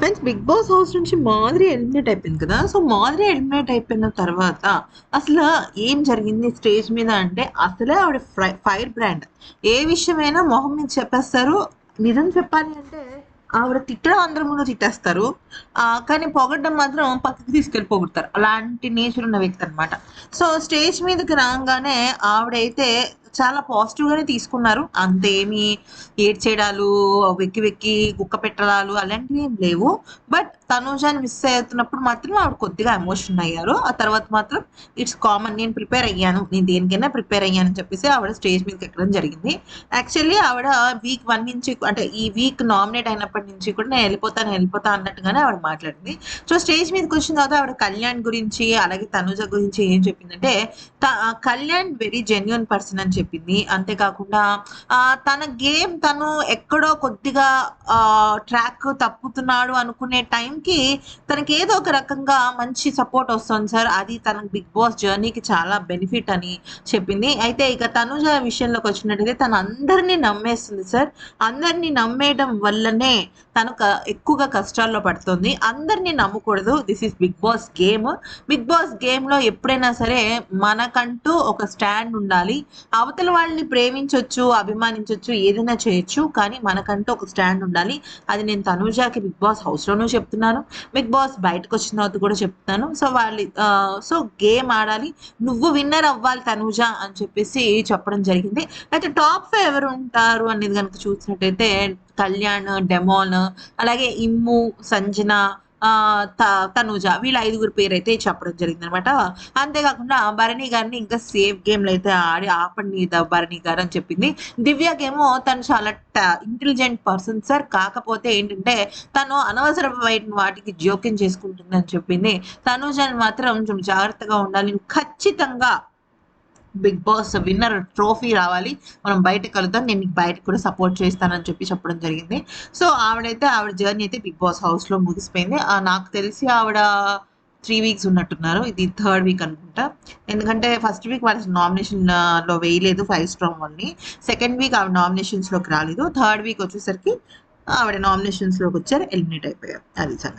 Friends big boss house నుంచి మాదిరి eliminate అయిపోయింది కదా. సో మాదిరి ఎలిమినేట్ అయిపోయిన తర్వాత అసలు ఏం జరిగింది స్టేజ్ మీద అంటే అసలే ఆవిడ ఫైర్ బ్రాండ్ ఏ విషయమైనా మొహం మీద చెప్పేస్తారు. నిజం చెప్పాలి అంటే ఆవిడ తిట్టడం అందరి ముందు తిట్టేస్తారు. కానీ పొగడ్డం మాత్రం పక్కకి తీసుకెళ్ళి పొగుడతారు. అలాంటి నేచర్ ఉన్న వ్యక్తి అనమాట సో స్టేజ్ మీదకి రాగానే ఆవిడైతే చాలా పాజిటివ్ గానే తీసుకున్నారు. అంతేమి ఏడ్చేయడాలు వెక్కి వెక్కి కుక్క పెట్టడాలు అలాంటివి ఏం లేవు. బట్ తనూజాని మిస్ అవుతున్నప్పుడు మాత్రం ఆవిడ కొద్దిగా ఎమోషన్ అయ్యారు. ఆ తర్వాత మాత్రం ఇట్స్ కామన్ నేను ప్రిపేర్ అయ్యాను. నేను దేనికైనా ప్రిపేర్ అయ్యాను అని చెప్పేసి ఆవిడ స్టేజ్ మీదకి ఎక్కడం జరిగింది. యాక్చువల్లీ ఆవిడ వీక్ వన్ నుంచి అంటే ఈ వీక్ నామినేట్ అయినప్పటి నుంచి కూడా నేను వెళ్ళిపోతాను వెళ్ళిపోతా అన్నట్టుగానే ఆవిడ మాట్లాడింది. సో స్టేజ్ మీదకి వచ్చిన తర్వాత ఆవిడ కళ్యాణ్ గురించి అలాగే తనుజ గురించి ఏం చెప్పిందంటే కళ్యాణ్ వెరీ జెన్యున్ పర్సన్ అని చెప్పింది. అంతేకాకుండా తన గేమ్ తను ఎక్కడో కొద్దిగా ట్రాక్ తప్పుతున్నాడు అనుకునే టైంకి తనకి ఏదో ఒక రకంగా మంచి సపోర్ట్ వస్తుంది సార్. అది తన బిగ్ బాస్ జర్నీకి చాలా బెనిఫిట్ అని చెప్పింది. అయితే ఇక తనుజ విషయంలోకి వచ్చినట్టయితే తను అందరినీ నమ్మేస్తుంది సార్. అందరినీ నమ్మేయడం వల్లనే తను ఎక్కువగా కష్టాల్లో పడుతుంది. అందరినీ నమ్మకూడదు. This is Bigg Boss game. Bigg Boss గేమ్లో ఎప్పుడైనా సరే మనకంటూ ఒక స్టాండ్ ఉండాలి. అవతల వాళ్ళని ప్రేమించవచ్చు అభిమానించవచ్చు ఏదైనా చేయొచ్చు కానీ మనకంటూ ఒక స్టాండ్ ఉండాలి. అది నేను తనుజాకి బిగ్ బాస్ హౌస్ లోనూ చెప్తున్నాను. బిగ్ బాస్ బయటకు వచ్చిన తర్వాత కూడా చెప్తున్నాను సో వాళ్ళు సో గేమ్ ఆడాలి. నువ్వు విన్నర్ అవ్వాలి తనుజ అని చెప్పేసి చెప్పడం జరిగింది. అయితే టాప్ ఫైవ్ ఎవరు ఉంటారు అనేది కనుక చూసినట్టయితే కళ్యాణ్ డెమోన్ అలాగే ఇమ్ము సంజన తనూజ వీళ్ళ ఐదుగురు పేరు అయితే చెప్పడం జరిగింది అనమాట అంతేకాకుండా భరణి గారిని ఇంకా సేఫ్ గేమ్లు అయితే ఆడి ఆపండి ద భరణి గారు అని చెప్పింది. దివ్యకేమో తను చాలా ఇంటెలిజెంట్ పర్సన్ సార్. కాకపోతే ఏంటంటే తను అనవసరమైన వాటికి జోక్యం చేసుకుంటుంది అని చెప్పింది. తనుజని మాత్రం కొంచెం జాగ్రత్తగా ఉండాలి. ఖచ్చితంగా బిగ్ బాస్ విన్నర్ ట్రోఫీ రావాలి. మనం బయట కలుద్దాం నేను నీకు బయట కూడా సపోర్ట్ చేస్తానని చెప్పి చెప్పడం జరిగింది. సో ఆవిడైతే ఆవిడ జర్నీ అయితే బిగ్ బాస్ హౌస్లో ముగిసిపోయింది. ఆ, నాకు తెలిసి ఆవిడ త్రీ వీక్స్ ఉన్నట్టున్నారు. ఇది థర్డ్ వీక్ అనుకుంటా. ఎందుకంటే ఫస్ట్ వీక్ వాళ్ళ నామినేషన్లో వేయలేదు ఫైవ్ స్ట్రాంగ్ వాళ్ళని. సెకండ్ వీక్ ఆవిడ నామినేషన్స్లోకి రాలేదు. థర్డ్ వీక్ వచ్చేసరికి ఆవిడ నామినేషన్స్లోకి వచ్చారు ఎలిమినేట్ అయిపోయారు. అది సంగతి.